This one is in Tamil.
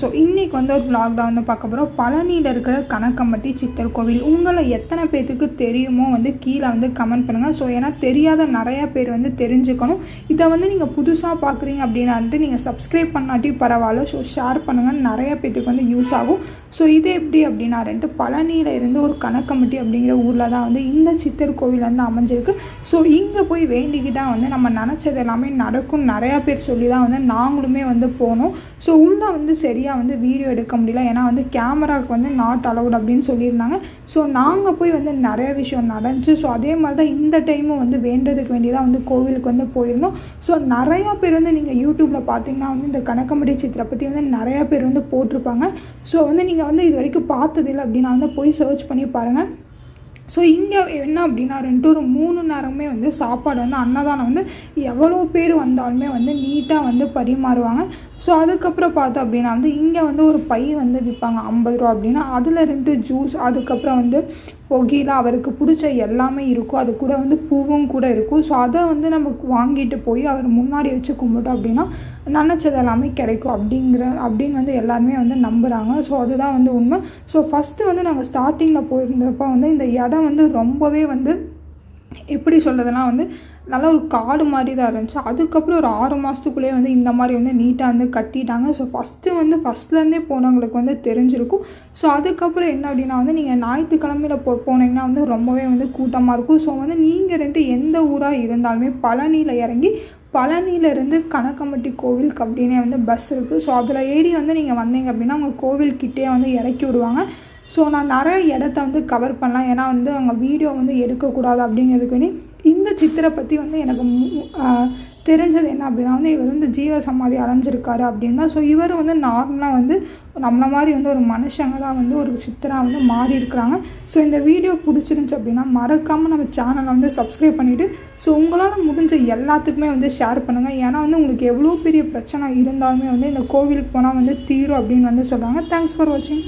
ஸோ இன்றைக்கி வந்து ஒரு பிளாக் தான் வந்து பார்க்க போகிறோம் பழனியில் இருக்கிற கனக்கம்பட்டி சித்தர் கோவில். உங்களை எத்தனை பேர்த்துக்கு தெரியுமோ வந்து கீழே வந்து கமெண்ட் பண்ணுங்கள் ஸோ ஏன்னா தெரியாத நிறையா பேர் வந்து தெரிஞ்சுக்கணும். இதை வந்து நீங்கள் புதுசாக பார்க்குறீங்க அப்படின்னாட்டு நீங்கள் சப்ஸ்கிரைப் பண்ணாட்டி பரவாயில்ல. ஸோ ஷேர் பண்ணுங்கள் நிறைய பேர்த்துக்கு வந்து யூஸ் ஆகும். ஸோ இது எப்படி அப்படின்னாருன்ட்டு பழனியில் இருந்து ஒரு கனக்கம்பட்டி அப்படிங்கிற ஊரில் தான் வந்து இந்த சித்தர் கோவில் வந்து அமைஞ்சிருக்கு. ஸோ இங்கே போய் வேண்டிக்கிட்டால் வந்து நம்ம நினச்சது எல்லாமே நடக்கும். நிறையா பேர் சொல்லி தான் வந்து நாங்களுமே வந்து போனோம். ஸோ உள்ளே வந்து சரியாக வந்து வீடியோ எடுக்க முடியல. ஏன்னா வந்து கேமராவுக்கு வந்து நாட் அலவுட் அப்படின்னு சொல்லியிருந்தாங்க. ஸோ நாங்கள் போய் வந்து நிறைய விஷயம் நடந்துச்சு. ஸோ அதே மாதிரி தான் இந்த டைமும் வந்து வேண்டதுக்கு வேண்டியதாக வந்து கோவிலுக்கு வந்து போயிருந்தோம். ஸோ நிறையா பேர் வந்து நீங்கள் யூடியூப்பில் பார்த்தீங்கன்னா வந்து இந்த கனகம்படி சித்திரை பற்றி வந்து நிறையா பேர் வந்து போட்டிருப்பாங்க. ஸோ வந்து நீங்கள் வந்து இது வரைக்கும் பார்த்ததில்லை அப்படின்னா வந்து போய் சர்ச் பண்ணி பாருங்கள் ஸோ இங்கே என்ன அப்படின்னா ரெண்டு ஒரு மூணு நேரமே வந்து சாப்பாடு வந்து அன்னதானம் வந்து எவ்வளோ பேர் வந்தாலுமே வந்து நீட்டாக வந்து பரிமாறுவாங்க. ஸோ அதுக்கப்புறம் பார்த்தோம் அப்படின்னா வந்து இங்கே வந்து ஒரு பை வந்து விற்பாங்க ஐம்பது ரூபா அப்படின்னா. அதில் ரெண்டு ஜூஸ் அதுக்கப்புறம் வந்து பொகில அவருக்கு பிடிச்ச எல்லாமே இருக்கும். அது கூட வந்து பூவும் கூட இருக்கும். ஸோ அதை வந்து நம்ம வாங்கிட்டு போய் அவர் முன்னாடி வச்சு கும்பிட்டோம் அப்படின்னா நினச்சது எல்லாமே கிடைக்கும் அப்படிங்கிற அப்படின்னு வந்து எல்லாருமே வந்து நம்புகிறாங்க ஸோ அதுதான் வந்து உண்மை. ஸோ ஃபஸ்ட்டு வந்து நாங்கள் ஸ்டார்டிங்கில் போயிருந்தப்போ வந்து இந்த இடம் வந்து ரொம்பவே வந்து எப்படி சொல்கிறதுனா வந்து நல்லா ஒரு காடு மாதிரி தான் இருந்துச்சு. அதுக்கப்புறம் ஒரு ஆறு மாதத்துக்குள்ளேயே வந்து இந்த மாதிரி வந்து நீட்டாக வந்து கட்டிட்டாங்க. ஸோ ஃபஸ்ட்டு வந்து ஃபஸ்ட்லேருந்தே போனவங்களுக்கு வந்து தெரிஞ்சிருக்கும். ஸோ அதுக்கப்புறம் என்ன அப்படின்னா வந்து நீங்கள் ஞாயிற்றுக்கிழமையில் போ போனீங்கன்னா வந்து ரொம்பவே வந்து கூட்டமாக இருக்கும். ஸோ வந்து நீங்கள் ரெண்டு எந்த ஊராக இருந்தாலுமே பழனியில் இறங்கி பழனியிலேருந்து கனக்கம்பட்டி கோவிலுக்கு அப்படின்னே வந்து பஸ் இருக்குது ஸோ அதில் ஏறி வந்து நீங்கள் வந்தீங்க அப்படின்னா உங்கள் கோவில்கிட்டே வந்து இறக்கி விடுவாங்க. ஸோ நான் நிறைய இடத்த வந்து கவர் பண்ணலாம். ஏன்னா வந்து அவங்க வீடியோ வந்து எடுக்கக்கூடாது அப்படிங்கிறதுக்கு வேண்டி இந்த சித்திரை பற்றி வந்து எனக்கு மு- தெரிஞ்சது என்ன அப்படின்னா வந்து இவர் வந்து ஜீவ சமாதி அடைஞ்சிருக்காரு அப்படின்னா ஸோ இவர் வந்து நார்மலாக வந்து நம்மளை மாதிரி வந்து ஒரு மனுஷங்க தான் வந்து ஒரு சித்தராக வந்து மாறி இருக்கிறாங்க. ஸோ இந்த வீடியோ பிடிச்சிருந்துச்சி அப்படின்னா மறக்காமல் நம்ம சேனலை வந்து சப்ஸ்கிரைப் பண்ணிவிட்டு ஸோ உங்களால் முடிஞ்ச எல்லாத்துக்குமே வந்து ஷேர் பண்ணுங்கள் ஏன்னா வந்து உங்களுக்கு எவ்வளோ பெரிய பிரச்சனை இருந்தாலுமே வந்து இந்த கோவிலுக்கு போனால் வந்து தீரும் அப்படின்னு வந்து சொல்கிறாங்க தேங்க்ஸ் ஃபார் வாட்சிங்